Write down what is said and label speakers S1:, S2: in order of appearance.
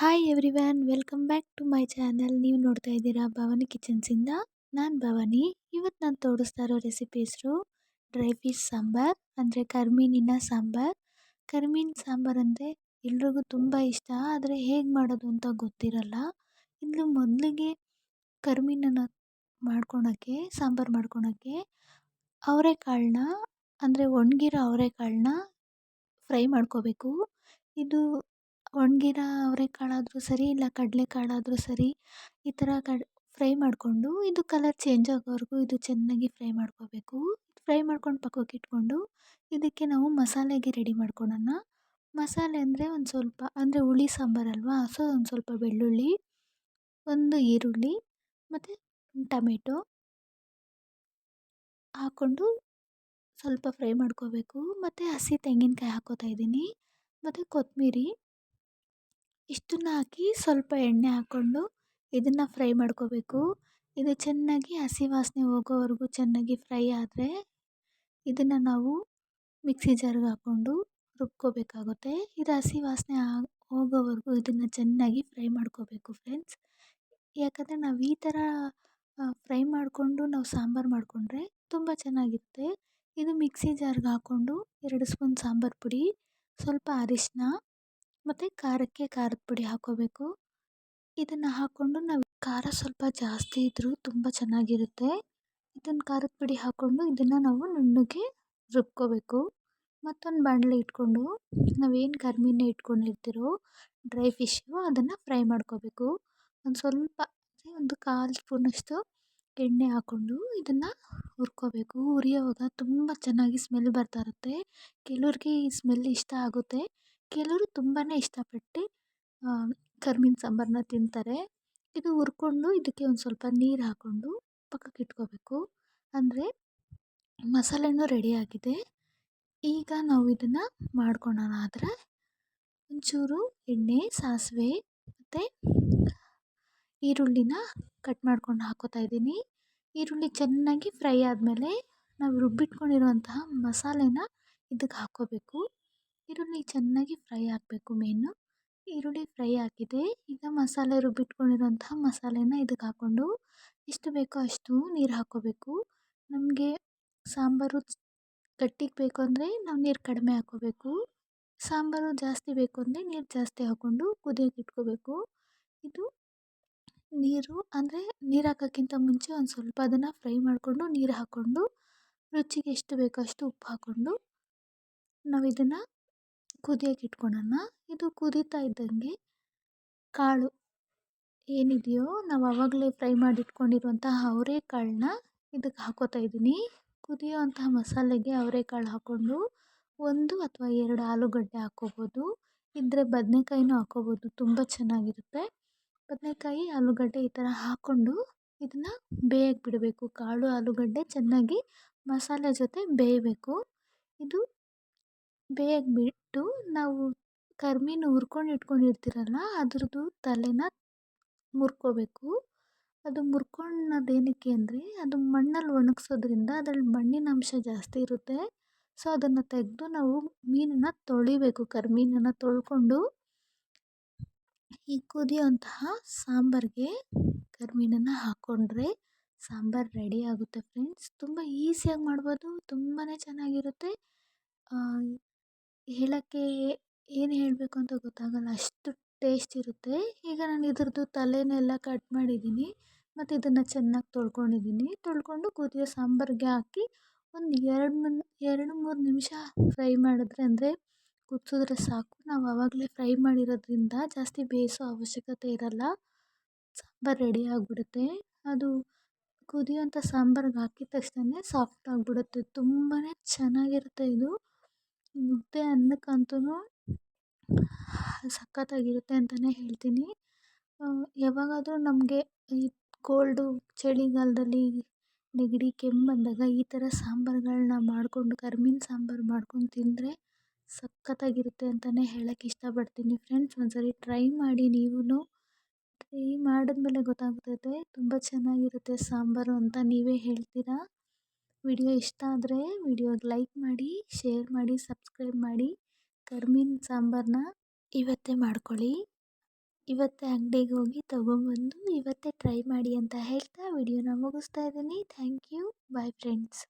S1: Hi everyone welcome back to my channel ನೀವು ನೋಡ್ತಾ ಇದ್ದೀರಾ ಭವಾನಿ ಕಿಚನ್ಸಿಂದ. ನಾನು ಭವಾನಿ. ಇವತ್ತು ನಾನು ತೋರಿಸ್ತಾ ಇರೋ ರೆಸಿಪಿ ಹೆಸರು ಡ್ರೈ ಫಿಶ್ ಸಾಂಬಾರ್, ಅಂದರೆ ಕರ್ಮೀನಿನ ಸಾಂಬಾರ್. ಕರ್ಮೀನ್ ಸಾಂಬಾರ್ ಅಂದರೆ ಎಲ್ರಿಗೂ ತುಂಬ ಇಷ್ಟ, ಆದರೆ ಹೇಗೆ ಮಾಡೋದು ಅಂತ ಗೊತ್ತಿರಲ್ಲ. ಇನ್ನು ಮೊದಲಿಗೆ ಕರ್ಮೀನನ್ನು ಮಾಡ್ಕೊಳಕ್ಕೆ, ಸಾಂಬಾರು ಮಾಡ್ಕೊಳಕ್ಕೆ ಅವರೆಕಾಳನ್ನ, ಅಂದರೆ ಒಣಗಿರೋ ಅವರೆಕಾಳನ್ನ ಫ್ರೈ ಮಾಡ್ಕೋಬೇಕು. ಇದು ಒಣಗಿರೋ ಅವರೆಕಾಳಾದರೂ ಸರಿ, ಇಲ್ಲ ಕಡಲೆಕಾಳಾದರೂ ಸರಿ, ಈ ಥರ ಕಡ್, ಫ್ರೈ ಮಾಡಿಕೊಂಡು ಇದು ಕಲರ್ ಚೇಂಜ್ ಆಗೋವರೆಗೂ ಇದು ಚೆನ್ನಾಗಿ ಫ್ರೈ ಮಾಡ್ಕೋಬೇಕು. ಫ್ರೈ ಮಾಡ್ಕೊಂಡು ಪಕ್ಕಕ್ಕೆ ಇಟ್ಕೊಂಡು ಇದಕ್ಕೆ ನಾವು ಮಸಾಲೆಗೆ ರೆಡಿ ಮಾಡ್ಕೊಳೋಣ. ಮಸಾಲೆ ಅಂದರೆ ಒಂದು ಸ್ವಲ್ಪ, ಅಂದರೆ ಹುಳಿ ಸಾಂಬಾರಲ್ವಾ ಸೊ, ಒಂದು ಸ್ವಲ್ಪ ಬೆಳ್ಳುಳ್ಳಿ, ಒಂದು ಈರುಳ್ಳಿ, ಮತ್ತು ಟೊಮೆಟೊ ಹಾಕ್ಕೊಂಡು ಸ್ವಲ್ಪ ಫ್ರೈ ಮಾಡ್ಕೋಬೇಕು. ಮತ್ತು ಹಸಿ ತೆಂಗಿನಕಾಯಿ ಹಾಕ್ಕೋತಾ ಇದ್ದೀನಿ. ಮತ್ತು ಕೊತ್ತಂಬರಿ ಇಷ್ಟನ್ನ ಹಾಕಿ ಸ್ವಲ್ಪ ಎಣ್ಣೆ ಹಾಕ್ಕೊಂಡು ಇದನ್ನು ಫ್ರೈ ಮಾಡ್ಕೋಬೇಕು. ಇದು ಚೆನ್ನಾಗಿ ಹಸಿ ವಾಸನೆ ಹೋಗೋವರೆಗೂ ಚೆನ್ನಾಗಿ ಫ್ರೈ ಆದರೆ ಇದನ್ನು ನಾವು ಮಿಕ್ಸಿ ಜಾರ್ಗೆ ಹಾಕ್ಕೊಂಡು ರುಬ್ಕೋಬೇಕಾಗುತ್ತೆ. ಇದು ಹಸಿ ವಾಸನೆ ಹೋಗೋವರೆಗೂ ಇದನ್ನು ಚೆನ್ನಾಗಿ ಫ್ರೈ ಮಾಡ್ಕೋಬೇಕು ಫ್ರೆಂಡ್ಸ್. ಯಾಕಂದರೆ ನಾವು ಈ ಥರ ಫ್ರೈ ಮಾಡಿಕೊಂಡು ನಾವು ಸಾಂಬಾರು ಮಾಡಿಕೊಂಡ್ರೆ ತುಂಬ ಚೆನ್ನಾಗಿರುತ್ತೆ. ಇದು ಮಿಕ್ಸಿ ಜಾರ್ಗೆ ಹಾಕ್ಕೊಂಡು ಎರಡು ಸ್ಪೂನ್ ಸಾಂಬಾರು ಪುಡಿ, ಸ್ವಲ್ಪ ಅರಿಶಿನ ಮತ್ತು ಖಾರಕ್ಕೆ ಖಾರದ ಪುಡಿ ಹಾಕ್ಕೋಬೇಕು ಇದನ್ನು ಹಾಕ್ಕೊಂಡು ನಾವು ಖಾರ ಸ್ವಲ್ಪ ಜಾಸ್ತಿ ಇದ್ದರೂ ತುಂಬ ಚೆನ್ನಾಗಿರುತ್ತೆ. ಇದನ್ನು ಖಾರದ ಪುಡಿ ಹಾಕ್ಕೊಂಡು ಇದನ್ನು ನಾವು ನುಣ್ಣಗೆ ರುಬ್ಕೋಬೇಕು. ಮತ್ತೊಂದು ಬಾಣಲೆ ಇಟ್ಕೊಂಡು ನಾವೇನು ಕರಿಮೀನು ಇಟ್ಕೊಂಡಿರ್ತೀರೋ ಡ್ರೈ ಫಿಶ್ಶು ಅದನ್ನು ಫ್ರೈ ಮಾಡ್ಕೋಬೇಕು. ಒಂದು ಸ್ವಲ್ಪ ಒಂದು ಕಾಲು ಸ್ಪೂನಷ್ಟು ಎಣ್ಣೆ ಹಾಕ್ಕೊಂಡು ಇದನ್ನು ಹುರ್ಕೋಬೇಕು. ಹುರಿಯೋವಾಗ ತುಂಬ ಚೆನ್ನಾಗಿ ಸ್ಮೆಲ್ ಬರ್ತಾ ಇರುತ್ತೆ. ಕೆಲವ್ರಿಗೆ ಈ ಸ್ಮೆಲ್ ಇಷ್ಟ ಆಗುತ್ತೆ. ಕೆಲವರು ತುಂಬಾ ಇಷ್ಟಪಟ್ಟು ಕರಿಮೀನು ಸಾಂಬಾರನ್ನ ತಿಂತಾರೆ. ಇದು ಹುರ್ಕೊಂಡು ಇದಕ್ಕೆ ಒಂದು ಸ್ವಲ್ಪ ನೀರು ಹಾಕ್ಕೊಂಡು ಪಕ್ಕಕ್ಕೆ ಇಟ್ಕೋಬೇಕು. ಅಂದರೆ ಮಸಾಲೆನೂ ರೆಡಿಯಾಗಿದೆ ಈಗ ನಾವು ಇದನ್ನು ಮಾಡ್ಕೊಳ್ಳೋಣ ಆದರೆ ಒಂಚೂರು ಎಣ್ಣೆ, ಸಾಸಿವೆ ಮತ್ತು ಈರುಳ್ಳಿನ ಕಟ್ ಮಾಡ್ಕೊಂಡು ಹಾಕೋತಾ ಇದ್ದೀನಿ. ಈರುಳ್ಳಿ ಚೆನ್ನಾಗಿ ಫ್ರೈ ಆದಮೇಲೆ ನಾವು ರುಬ್ಬಿಟ್ಕೊಂಡಿರುವಂತಹ ಮಸಾಲೆನ ಇದಕ್ಕೆ ಹಾಕ್ಕೋಬೇಕು ಈರುಳ್ಳಿ ಚೆನ್ನಾಗಿ ಫ್ರೈ ಆಗಬೇಕು ಮೇಯ್ನು ಈರುಳ್ಳಿ ಫ್ರೈ ಆಗಿದೆ. ಈಗ ಮಸಾಲೆ ರುಬ್ಬಿಟ್ಕೊಂಡಿರುವಂತಹ ಮಸಾಲೆನ ಇದಕ್ಕೆ ಹಾಕ್ಕೊಂಡು ಎಷ್ಟು ಬೇಕೋ ಅಷ್ಟು ನೀರು ಹಾಕ್ಕೋಬೇಕು. ನಮಗೆ ಸಾಂಬಾರು ಗಟ್ಟಿಗೆ ಬೇಕು ಅಂದರೆ ನಾವು ನೀರು ಕಡಿಮೆ ಹಾಕ್ಕೋಬೇಕು. ಸಾಂಬಾರು ಜಾಸ್ತಿ ಬೇಕು ಅಂದರೆ ನೀರು ಜಾಸ್ತಿ ಹಾಕ್ಕೊಂಡು ಕುದಿಯೋಕೆ ಇಟ್ಕೋಬೇಕು. ಇದು ನೀರು ಅಂದರೆ ನೀರು ಹಾಕೋಕ್ಕಿಂತ ಮುಂಚೆ ಒಂದು ಸ್ವಲ್ಪ ಅದನ್ನು ಫ್ರೈ ಮಾಡಿಕೊಂಡು ನೀರು ಹಾಕ್ಕೊಂಡು ರುಚಿಗೆ ಎಷ್ಟು ಬೇಕೋ ಅಷ್ಟು ಉಪ್ಪು ಹಾಕ್ಕೊಂಡು ನಾವು ಇದನ್ನು ಕುದಿಯೋಕೆ ಇಟ್ಕೊಳೋಣ. ಇದು ಕುದೀತಾ ಇದ್ದಂಗೆ ಕಾಳು ಏನಿದೆಯೋ ನಾವು ಆವಾಗಲೇ ಫ್ರೈ ಮಾಡಿ ಇಟ್ಕೊಂಡಿರುವಂತಹ ಅವರೆಕಾಳನ್ನ ಇದಕ್ಕೆ ಹಾಕ್ಕೋತಾ ಇದ್ದೀನಿ. ಕುದಿಯೋವಂತಹ ಮಸಾಲೆಗೆ ಅವರೆಕಾಳು ಹಾಕ್ಕೊಂಡು ಒಂದು ಅಥವಾ ಎರಡು ಆಲೂಗಡ್ಡೆ ಹಾಕ್ಕೋಬೋದು ಇದ್ದರೆ ಬದನೆಕಾಯಿನೂ ಹಾಕ್ಕೋಬೋದು ತುಂಬ ಚೆನ್ನಾಗಿರುತ್ತೆ. ಬದನೇಕಾಯಿ, ಆಲೂಗಡ್ಡೆ ಈ ಥರ ಹಾಕ್ಕೊಂಡು ಇದನ್ನು ಬೇಯಕ್ಕೆ ಬಿಡಬೇಕು. ಕಾಳು, ಆಲೂಗಡ್ಡೆ ಚೆನ್ನಾಗಿ ಮಸಾಲೆ ಜೊತೆ ಬೇಯಬೇಕು. ಇದು ಬೇಯಕ್ಕೆ ಬಿಟ್ಟು ನಾವು ಕರಿಮೀನು ಹುರ್ಕೊಂಡು ಇಟ್ಕೊಂಡಿರ್ತೀರಲ್ಲ, ಅದ್ರದ್ದು ತಲೆನ ಮುರ್ಕೋಬೇಕು. ಅದು ಮುರ್ಕೊಳ್ಳೋದು ಏನಕ್ಕೆ ಅಂದರೆ, ಅದು ಮಣ್ಣಲ್ಲಿ ಒಣಗಿಸೋದ್ರಿಂದ ಅದ್ರಲ್ಲಿ ಮಣ್ಣಿನ ಅಂಶ ಜಾಸ್ತಿ ಇರುತ್ತೆ. ಸೊ, ಅದನ್ನು ತೆಗೆದು ನಾವು ಮೀನನ್ನು ತೊಳಿಬೇಕು, ಕರಿಮೀನನ್ನು ತೊಳ್ಕೊಂಡು. ಈ ಕುದಿಯೋಂತಹ ಸಾಂಬಾರಿಗೆ ಕರಿಮೀನನ್ನು ಹಾಕ್ಕೊಂಡ್ರೆ ಸಾಂಬಾರು ರೆಡಿ ಆಗುತ್ತೆ ಫ್ರೆಂಡ್ಸ್ ತುಂಬ ಈಸಿಯಾಗಿ ಮಾಡ್ಬೋದು ತುಂಬಾ ಚೆನ್ನಾಗಿರುತ್ತೆ. ಹೇಳೋಕ್ಕೆ ಏನು ಹೇಳಬೇಕು ಅಂತ ಗೊತ್ತಾಗಲ್ಲ. ಅಷ್ಟು ಟೇಸ್ಟ್ ಇರುತ್ತೆ. ಈಗ ನಾನು ಇದ್ರದ್ದು ತಲೆನೆಲ್ಲ ಕಟ್ ಮಾಡಿದ್ದೀನಿ ಮತ್ತು ಇದನ್ನು ಚೆನ್ನಾಗಿ ತೊಳ್ಕೊಂಡಿದ್ದೀನಿ ತೊಳ್ಕೊಂಡು ಕುದಿಯೋ ಸಾಂಬಾರಿಗೆ ಹಾಕಿ ಒಂದು ಎರಡು ಮನ್, ಎರಡು ಮೂರು ನಿಮಿಷ ಫ್ರೈ ಮಾಡಿದ್ರೆ ಅಂದರೆ ಕುದಿಸಿದ್ರೆ ಸಾಕು. ನಾವು ಆವಾಗಲೇ ಫ್ರೈ ಮಾಡಿರೋದ್ರಿಂದ ಜಾಸ್ತಿ ಬೇಯಿಸೋ ಅವಶ್ಯಕತೆ ಇರಲ್ಲ. ಸಾಂಬಾರು ರೆಡಿ ಆಗಿಬಿಡುತ್ತೆ. ಅದು ಕುದಿಯೋಂಥ ಸಾಂಬಾರಿಗೆ ಹಾಕಿದ ತಕ್ಷಣವೇ ಸಾಫ್ಟ್ ಆಗಿಬಿಡುತ್ತೆ. ತುಂಬಾ ಚೆನ್ನಾಗಿರುತ್ತೆ ಇದು. ಮುದ್ದೆ ಅನ್ನಕ್ಕಂತೂ ಸಖತ್ತಾಗಿರುತ್ತೆ ಅಂತಲೇ ಹೇಳ್ತೀನಿ. ಯಾವಾಗಾದರೂ ನಮಗೆ ಈ ಕೋಲ್ಡು ಚಳಿಗಾಲದಲ್ಲಿ ನೆಗಡಿ, ಕೆಮ್ಮು ಬಂದಾಗ ಈ ಥರ ಸಾಂಬಾರುಗಳ್ನ ಮಾಡಿಕೊಂಡು, ಕರ್ಮಿನ ಸಾಂಬಾರು ಮಾಡ್ಕೊಂಡು ತಿಂದರೆ ಸಖತ್ತಾಗಿರುತ್ತೆ ಅಂತಲೇ ಹೇಳಕ್ಕೆ ಇಷ್ಟಪಡ್ತೀನಿ. ಫ್ರೆಂಡ್ಸ್, ಒಂದ್ಸರಿ ಟ್ರೈ ಮಾಡಿ ನೀವೂ ಟ್ರೈ ಮಾಡಿದ್ಮೇಲೆ ಗೊತ್ತಾಗ್ತೈತೆ ತುಂಬ ಚೆನ್ನಾಗಿರುತ್ತೆ ಸಾಂಬಾರು ಅಂತ ನೀವೇ ಹೇಳ್ತೀರಾ? ವಿಡಿಯೋ ಇಷ್ಟ ಆದರೆ ವಿಡಿಯೋಗೆ ಲೈಕ್ ಮಾಡಿ, ಶೇರ್ ಮಾಡಿ, ಸಬ್ಸ್ಕ್ರೈಬ್ ಮಾಡಿ. ಕರ್ಮಿನ್ ಸಾಂಬಾರನ್ನ ಇವತ್ತೇ ಮಾಡ್ಕೊಳ್ಳಿ. ಇವತ್ತೇ ಅಂಗಡಿಗೆ ಹೋಗಿ ತೊಗೊಂಬಂದು ಇವತ್ತೇ ಟ್ರೈ ಮಾಡಿ ಅಂತ ಹೇಳ್ತಾ ವಿಡಿಯೋನ ಮುಗಿಸ್ತಾ ಇದ್ದೀನಿ. Thank you. Bye friends.